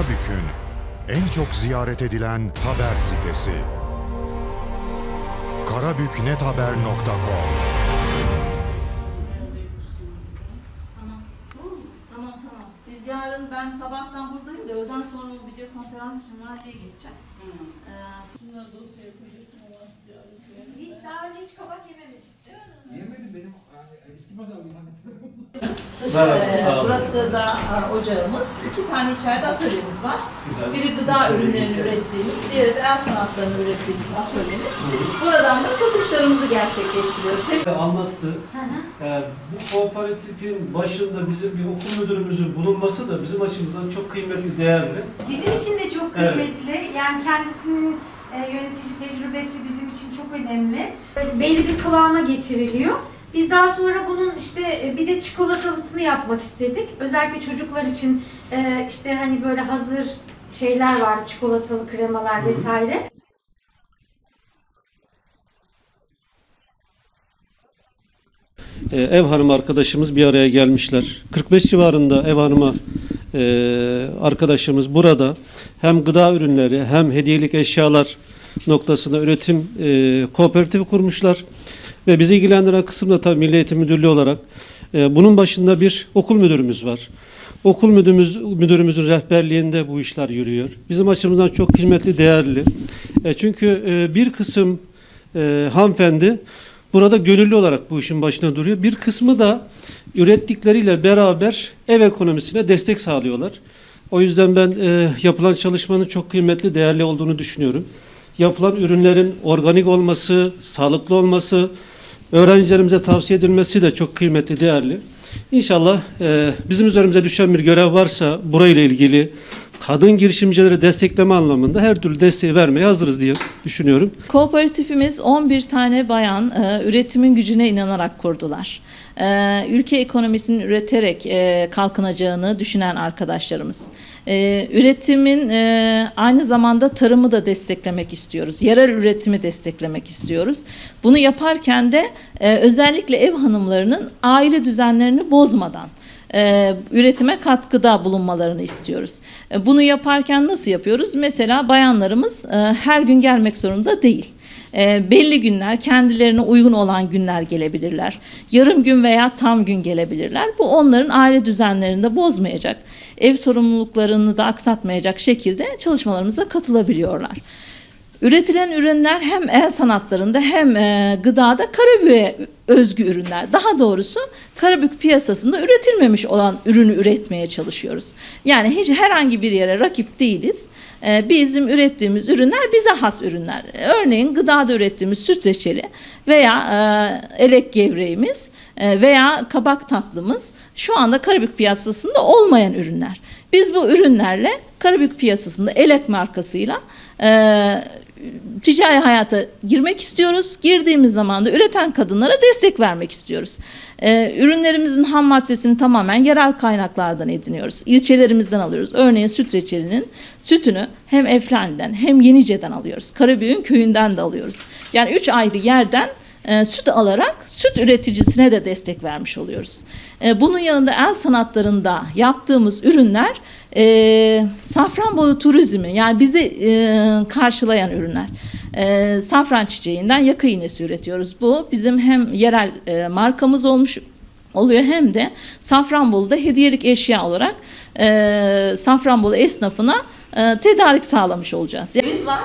Karabük'ün en çok ziyaret edilen haber sitesi. karabüknethaber.com Tamam tamam. Biz yarın ben sabahtan buradayım da öğleden sonra o video konferans için var diye geçeceğim. Ee, Hiç daha önce hiç kabak yememiştim. Yemedim Merhaba, e, sağ olun. burası da e, ocağımız. İki tane içeride atölyemiz var. Güzel. Biri gıda ürünlerini ürettiğimiz, diğeri de el sanatlarını ürettiğimiz atölyemiz. Buradan da satışlarımızı gerçekleştiriyoruz. Anlattı. Ee, bu kooperatifin başında bizim bir okul müdürümüzün bulunması da bizim açımızdan çok kıymetli, değerli. Bizim için de çok Evet. kıymetli. Yani kendisinin e, yönetici tecrübesi bizim için çok önemli. Belli bir kıvama getiriliyor. Biz daha sonra bunun işte e, bir de çikolatalısını yapmak istedik. Özellikle çocuklar için e, işte hani böyle hazır şeyler var, çikolatalı kremalar vesaire. Ee, ev hanımı arkadaşımız bir araya gelmişler. 45 civarında ev hanımı e, arkadaşımız burada hem gıda ürünleri hem hediyelik eşyalar noktasında üretim e, kooperatifi kurmuşlar. Ve bizi ilgilendiren kısım da tabii Milli Eğitim Müdürlüğü olarak e, bunun başında bir okul müdürümüz var. Okul müdürümüz, müdürümüzün rehberliğinde bu işler yürüyor. Bizim açımızdan çok kıymetli, değerli. E, çünkü e, bir kısım e, hanımefendi burada gönüllü olarak bu işin başına duruyor. Bir kısmı da ürettikleriyle beraber ev ekonomisine destek sağlıyorlar. O yüzden ben e, yapılan çalışmanın çok kıymetli, değerli olduğunu düşünüyorum. Yapılan ürünlerin organik olması, sağlıklı olması, öğrencilerimize tavsiye edilmesi de çok kıymetli, değerli. İnşallah e, bizim üzerimize düşen bir görev varsa burayla ilgili kadın girişimcileri destekleme anlamında her türlü desteği vermeye hazırız diye düşünüyorum. Kooperatifimiz 11 tane bayan e, üretimin gücüne inanarak kurdular. E, ülke ekonomisinin üreterek e, kalkınacağını düşünen arkadaşlarımız. E, üretimin e, aynı zamanda tarımı da desteklemek istiyoruz. Yerel üretimi desteklemek istiyoruz. Bunu yaparken de e, özellikle ev hanımlarının aile düzenlerini bozmadan e, üretime katkıda bulunmalarını istiyoruz. E, bunu yaparken nasıl yapıyoruz? Mesela bayanlarımız e, her gün gelmek zorunda değil. E, belli günler kendilerine uygun olan günler gelebilirler. Yarım gün veya tam gün gelebilirler. Bu onların aile düzenlerini de bozmayacak. Ev sorumluluklarını da aksatmayacak şekilde çalışmalarımıza katılabiliyorlar. Üretilen ürünler hem el sanatlarında hem e, gıdada Karabük'e özgü ürünler. Daha doğrusu Karabük piyasasında üretilmemiş olan ürünü üretmeye çalışıyoruz. Yani hiç herhangi bir yere rakip değiliz. E, bizim ürettiğimiz ürünler bize has ürünler. Örneğin gıdada ürettiğimiz süt reçeli veya e, elek gevreğimiz e, veya kabak tatlımız şu anda Karabük piyasasında olmayan ürünler. Biz bu ürünlerle Karabük piyasasında elek markasıyla e, ticari hayata girmek istiyoruz. Girdiğimiz zaman da üreten kadınlara destek vermek istiyoruz. Ee, ürünlerimizin ham maddesini tamamen yerel kaynaklardan ediniyoruz. İlçelerimizden alıyoruz. Örneğin süt reçelinin sütünü hem Eflani'den hem Yenice'den alıyoruz. Karabük'ün köyünden de alıyoruz. Yani üç ayrı yerden e, süt alarak süt üreticisine de destek vermiş oluyoruz. E, bunun yanında el sanatlarında yaptığımız ürünler e, Safranbolu turizmi yani bizi e, karşılayan ürünler. E, safran çiçeğinden yaka iğnesi üretiyoruz. Bu bizim hem yerel e, markamız olmuş oluyor hem de Safranbolu'da hediyelik eşya olarak e, Safranbolu esnafına e, tedarik sağlamış olacağız. Ceviz var,